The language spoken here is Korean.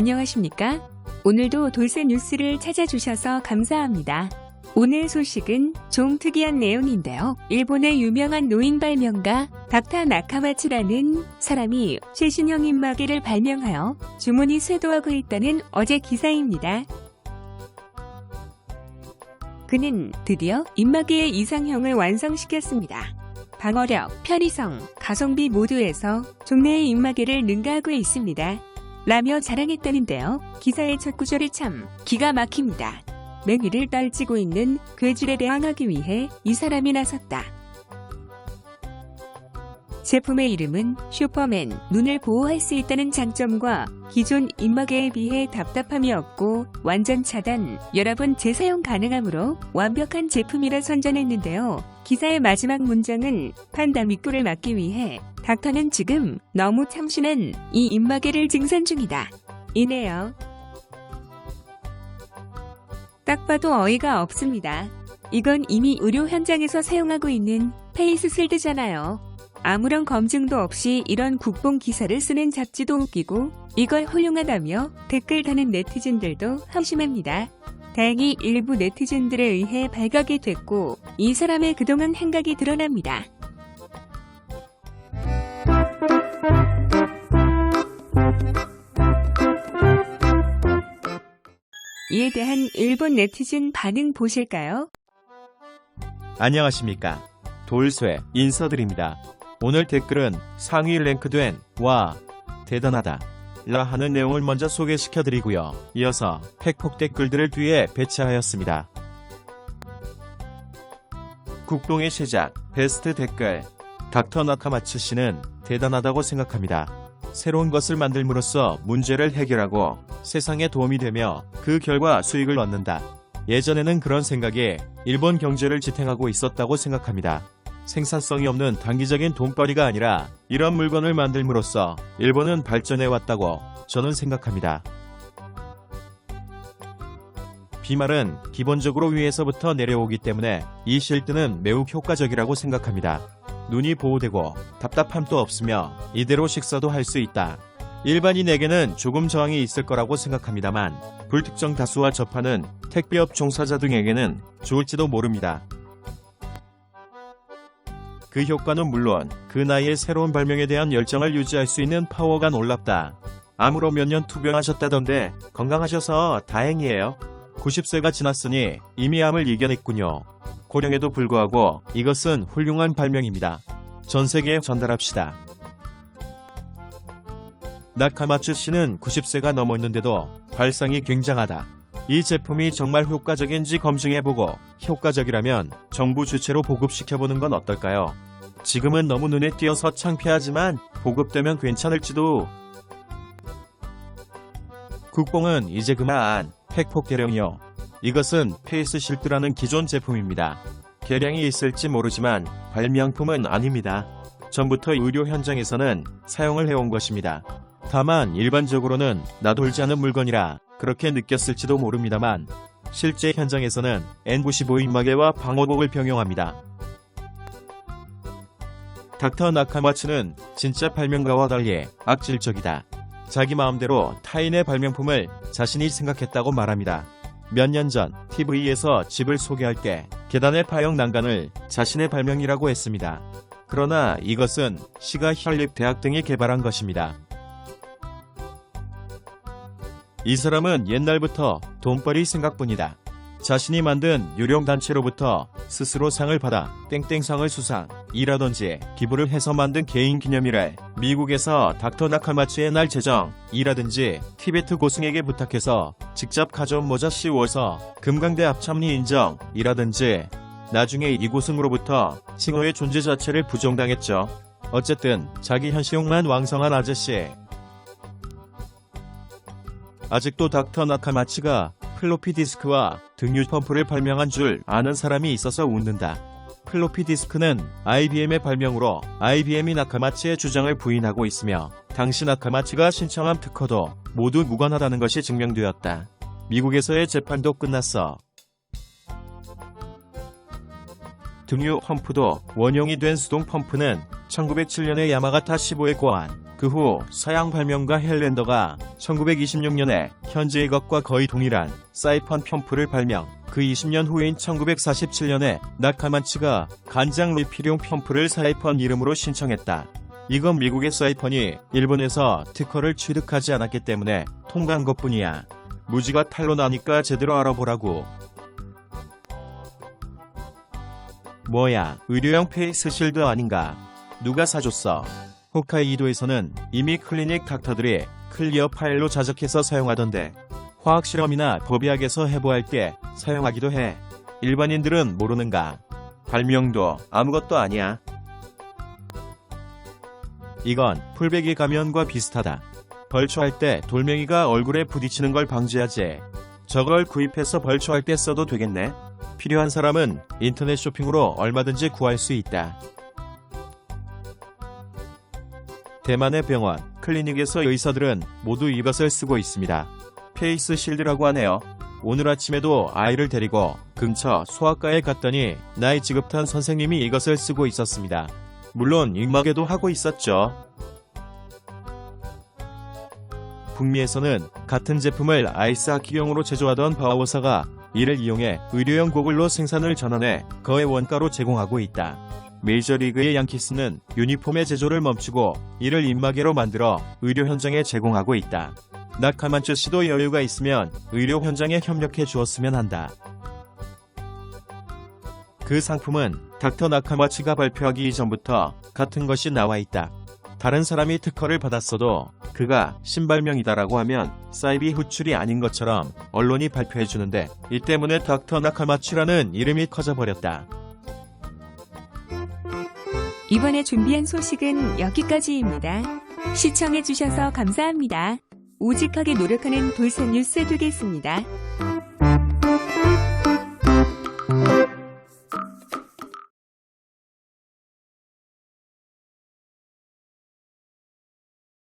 안녕하십니까? 오늘도 돌쇠 뉴스를 찾아주셔서 감사합니다. 오늘 소식은 좀 특이한 내용인데요. 일본의 유명한 노인 발명가 닥타 나카마츠라는 사람이 최신형 입마개를 발명하여 주문이 쇄도하고 있다는 어제 기사입니다. 그는 드디어 입마개의 이상형을 완성시켰습니다. 방어력, 편의성, 가성비 모두에서 종래의 입마개를 능가하고 있습니다. 라며 자랑했다는데요. 기사의 첫 구절이 참 기가 막힙니다. 맹위를 떨치고 있는 괴질에 대항하기 위해 이 사람이 나섰다. 제품의 이름은 슈퍼맨, 눈을 보호할 수 있다는 장점과 기존 입마개에 비해 답답함이 없고 완전 차단, 여러 번 재사용 가능하므로 완벽한 제품이라 선전했는데요. 기사의 마지막 문장은 판다 밑구를 막기 위해 닥터는 지금 너무 참신한 이 입마개를 증산 중이다. 이네요. 딱 봐도 어이가 없습니다. 이건 이미 의료 현장에서 사용하고 있는 페이스 실드잖아요. 아무런 검증도 없이 이런 국뽕 기사를 쓰는 잡지도 웃기고 이걸 훌륭하다며 댓글 다는 네티즌들도 한심합니다. 다행히 일부 네티즌들에 의해 발각이 됐고 이 사람의 그동안 행각이 드러납니다. 이에 대한 일본 네티즌 반응 보실까요? 안녕하십니까. 돌쇠 인사드립니다. 오늘 댓글은 상위 랭크된 와 대단하다 라 하는 내용을 먼저 소개시켜 드리고요. 이어서 팩폭 댓글들을 뒤에 배치하였습니다. 국뽕의 시작 베스트 댓글 닥터 나카마츠 씨는 대단하다고 생각합니다. 새로운 것을 만들므로써 문제를 해결하고 세상에 도움이 되며 그 결과 수익을 얻는다. 예전에는 그런 생각에 일본 경제를 지탱하고 있었다고 생각합니다. 생산성이 없는 단기적인 돈벌이가 아니라 이런 물건을 만들므로써 일본은 발전해 왔다고 저는 생각합니다. 비말은 기본적으로 위에서부터 내려오기 때문에 이 실드는 매우 효과적이라고 생각합니다. 눈이 보호되고 답답함도 없으며 이대로 식사도 할 수 있다. 일반인에게는 조금 저항이 있을 거라고 생각합니다만 불특정 다수와 접하는 택배업 종사자 등에게는 좋을지도 모릅니다. 그 효과는 물론 그 나이에 새로운 발명에 대한 열정을 유지할 수 있는 파워가 놀랍다. 암으로 몇 년 투병하셨다던데 건강하셔서 다행이에요. 90세가 지났으니 이미 암을 이겨냈군요. 고령에도 불구하고 이것은 훌륭한 발명입니다. 전 세계에 전달합시다. 나카마츠 씨는 90세가 넘었는데도 발상이 굉장하다. 이 제품이 정말 효과적인지 검증해보고 효과적이라면 정부 주체로 보급시켜보는 건 어떨까요? 지금은 너무 눈에 띄어서 창피하지만 보급되면 괜찮을지도. 국뽕은 이제 그만 팩폭 대령이요. 이것은 페이스 실드라는 기존 제품입니다. 개량이 있을지 모르지만 발명품은 아닙니다. 전부터 의료 현장에서는 사용을 해온 것입니다. 다만 일반적으로는 나돌지 않은 물건이라 그렇게 느꼈을지도 모릅니다만 실제 현장에서는 N95 입마개와 방호복을 병용합니다. 닥터 나카마츠는 진짜 발명가와 달리 악질적이다. 자기 마음대로 타인의 발명품을 자신이 생각했다고 말합니다. 몇 년 전 TV에서 집을 소개할 때 계단의 파형 난간을 자신의 발명이라고 했습니다. 그러나 이것은 시가 혈립 대학 등이 개발한 것입니다. 이 사람은 옛날부터 돈벌이 생각뿐이다. 자신이 만든 유령 단체로부터 스스로 상을 받아 땡땡상을 수상 이라든지 기부를 해서 만든 개인 기념일에 미국에서 닥터 나카마츠의 날 제정 이라든지 티베트 고승에게 부탁해서 직접 가져온 모자 씌워서 금강대 합참리 인정 이라든지 나중에 이고승으로부터 칭호의 존재 자체를 부정당했죠. 어쨌든 자기 현시용만 왕성한 아저씨 아직도 닥터 나카마츠가 플로피 디스크와 등유 펌프를 발명한 줄 아는 사람이 있어서 웃는다. 플로피 디스크는 IBM의 발명으로 IBM이 나카마츠의 주장을 부인하고 있으며 당시 나카마츠가 신청한 특허도 모두 무관하다는 것이 증명되었다. 미국에서의 재판도 끝났어. 등유 펌프도 원형이 된 수동 펌프는 1907년에 야마가타 15의 고안, 그 후 서양 발명가 헬랜더가 1926년에 현재의 것과 거의 동일한 사이펀 펌프를 발명. 그 20년 후인 1947년에 나카만치가 간장 리필용 펌프를 사이펀 이름으로 신청했다. 이건 미국의 사이펀이 일본에서 특허를 취득하지 않았기 때문에 통과한 것뿐이야. 무지가 탈로 나니까 제대로 알아보라고. 뭐야, 의료용 페이스 실드 아닌가? 누가 사줬어? 홋카이도에서는 이미 클리닉 닥터들이 클리어 파일로 자적해서 사용하던데 화학 실험이나 법의학에서 해부할 때 사용하기도 해. 일반인들은 모르는가? 발명도 아무것도 아니야. 이건 풀베기 가면과 비슷하다. 벌초할 때 돌멩이가 얼굴에 부딪히는 걸 방지하지. 저걸 구입해서 벌초할 때 써도 되겠네. 필요한 사람은 인터넷 쇼핑으로 얼마든지 구할 수 있다. 대만의 병원, 클리닉에서 의사들은 모두 이것을 쓰고 있습니다. 페이스 실드라고 하네요. 오늘 아침에도 아이를 데리고 근처 소아과에 갔더니 나이 지긋한 선생님이 이것을 쓰고 있었습니다. 물론 입마개도 하고 있었죠. 북미에서는 같은 제품을 아이스하키용으로 제조하던 바오사가 이를 이용해 의료용 고글로 생산을 전환해 거의 원가로 제공하고 있다. 메이저리그의 양키스는 유니폼의 제조를 멈추고 이를 입마개로 만들어 의료 현장에 제공하고 있다. 나카만츠 씨도 여유가 있으면 의료 현장에 협력해 주었으면 한다. 그 상품은 닥터 나카마츠가 발표하기 이전부터 같은 것이 나와 있다. 다른 사람이 특허를 받았어도 그가 신발명이다라고 하면 사이비 후출이 아닌 것처럼 언론이 발표해 주는데 이 때문에 닥터 나카마츠라는 이름이 커져버렸다. 이번에 준비한 소식은 여기까지입니다. 시청해주셔서 감사합니다. 오직하게 노력하는 돌산 뉴스 되겠습니다.